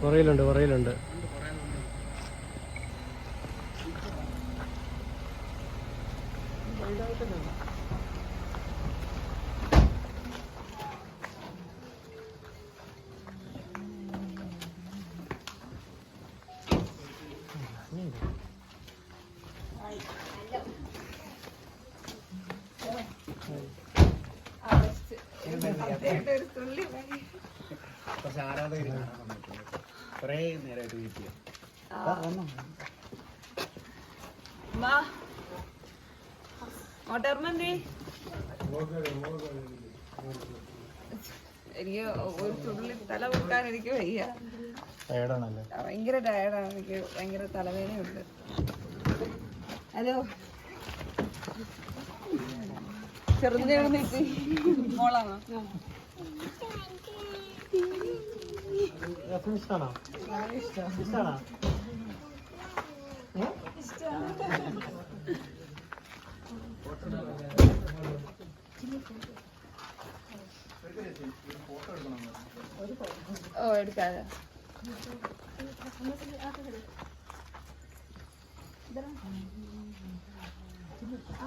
പുറയിലുണ്ട് പുറയിലുണ്ട് കുറച്ച് കാണാൻ വന്നിട്ടുണ്ട് കുറേ നേരമായിട്ട് വെയിറ്റ് ചെയ്യാം എനിക്ക് ഒരു തുള്ളി തല വെക്കാൻ എനിക്ക് വയ്യ. ഭയങ്കര ടയർഡാണ്. എനിക്ക് ഭയങ്കര തലവേദനയുണ്ട്. ഹലോ. ചെറുതിനെ നീട്ടി മോളാണോ? ഇഷ്ടാണോ ഇഷ്ടാണോ ഓ എടുക്കാതെ. ആ